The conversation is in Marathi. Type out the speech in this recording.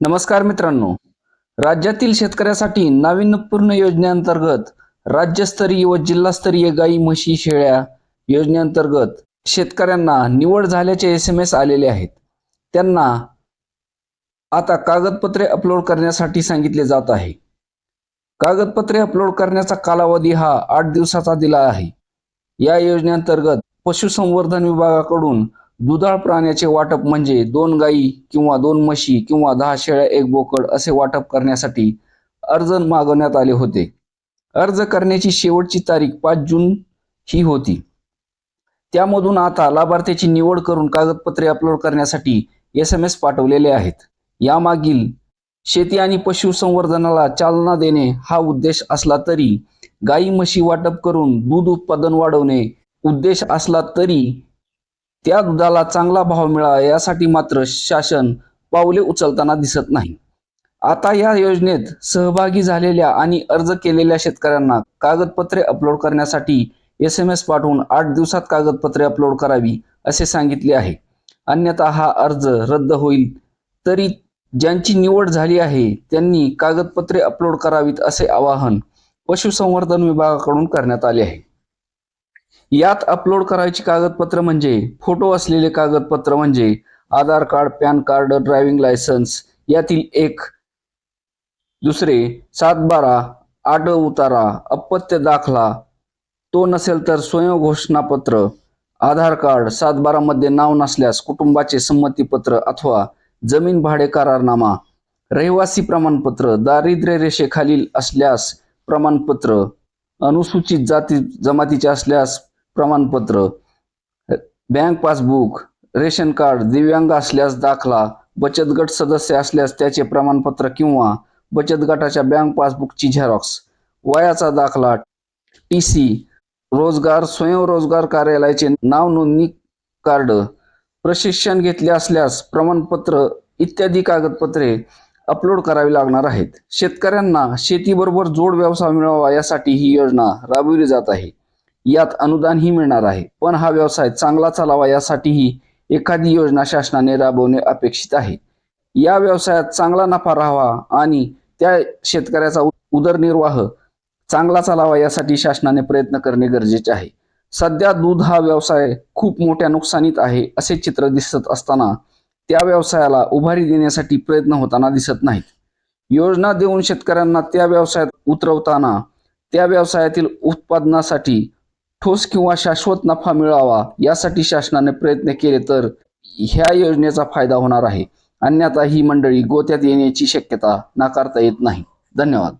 नमस्कार मित्रांनो. राज्यातील शेतकऱ्यासाठी नाविन्यपूर्ण योजनेअंतर्गत राज्यस्तरीय व जिल्हास्तरीय गाई म्हशी शेळ्या योजनेअंतर्गत शेतकऱ्यांना निवड झाल्याचे एस एम एस आलेले आहेत. त्यांना आता कागदपत्रे अपलोड करण्यासाठी सांगितले जात आहे. कागदपत्रे अपलोड करण्याचा कालावधी हा आठ दिवसाचा दिला आहे. या योजनेअंतर्गत पशुसंवर्धन विभागाकडून दुधाळ प्राण्याचे वाटप म्हणजे दोन गायी किंवा दोन म्हशी किंवा दहा शेळ्या एक बोकड असे वाटप करण्यासाठी अर्ज मागवण्यात आले होते. अर्ज करण्याची शेवटची तारीख पाच जून ही होती. त्यामधून आता लाभार्थ्याची निवड करून कागदपत्रे अपलोड करण्यासाठी एस एम एस पाठवलेले आहेत. यामागील शेती आणि पशुसंवर्धनाला चालना देणे हा उद्देश असला तरी गायी म्हशी वाटप करून दूध उत्पादन वाढवणे उद्देश असला तरी त्या दुधाला चांगला भाव मिळावा यासाठी मात्र शासन पावले उचलताना दिसत नाही. आता या योजनेत सहभागी झालेल्या आणि अर्ज केलेल्या शेतकऱ्यांना कागदपत्रे अपलोड करण्यासाठी एस एम एस पाठवून आठ दिवसात कागदपत्रे अपलोड करावी असे सांगितले आहे. अन्यथा हा अर्ज रद्द होईल. तरी ज्यांची निवड झाली आहे त्यांनी कागदपत्रे अपलोड करावीत असे आवाहन पशुसंवर्धन विभागाकडून करण्यात आले आहे. यात अपलोड करायची कागदपत्र म्हणजे फोटो असलेले कागदपत्र म्हणजे Aadhaar card PAN card driving licence यातील एक दुसरे सात बारा आड उतारा अपत्य दाखला तो नसेल तर स्वयं घोषणापत्र आधार कार्ड सात बारामध्ये नाव नसल्यास कुटुंबाचे संमतीपत्र अथवा जमीन भाडे करारनामा रहिवासी प्रमाणपत्र दारिद्र्य रेषेखालील असल्यास प्रमाणपत्र अनुसूचित जाती जमातीचे असल्यास प्रमाणपत्र बँक पासबुक रेशन कार्ड दिव्यांग असल्यास दाखला बचत गट सदस्य असल्यास त्याचे प्रमाणपत्र किंवा बचत गटाच्या बँक पासबुकची झेरॉक्स वयाचा दाखला टी सी रोजगार स्वयंरोजगार कार्यालयाचे नाव नोंदणी कार्ड प्रशिक्षण घेतले असल्यास प्रमाणपत्र इत्यादी कागदपत्रे अपलोड करावी लागणार आहेत. शेतकऱ्यांना शेतीबरोबर जोड व्यवसाय मिळावा यासाठी ही योजना राबविली जात आहे. यात अनुदानही मिळणार आहे. पण हा व्यवसाय चांगला चालावा यासाठीही एखादी योजना शासनाने राबवणे अपेक्षित आहे. या व्यवसायात चांगला नफा राहावा आणि त्या शेतकऱ्याचा उदरनिर्वाह चांगला चालावा यासाठी शासनाने प्रयत्न करणे गरजेचे आहे. सध्या दूध हा व्यवसाय खूप मोठ्या नुकसानीत आहे असे चित्र दिसत असताना त्या व्यवसायाला उभारी देण्यासाठी प्रयत्न होताना दिसत नाहीत. योजना देऊन शेतकऱ्यांना त्या व्यवसायात उतरवताना त्या व्यवसायातील उत्पादनासाठी ठोस किंवा शाश्वत नफा मिळावा यासाठी शासनाने प्रयत्न केले तर ह्या योजनेचा फायदा होणार आहे. अन्यथा ही मंडळी गोत्यात येण्याची शक्यता नाकारता येत नाही. धन्यवाद.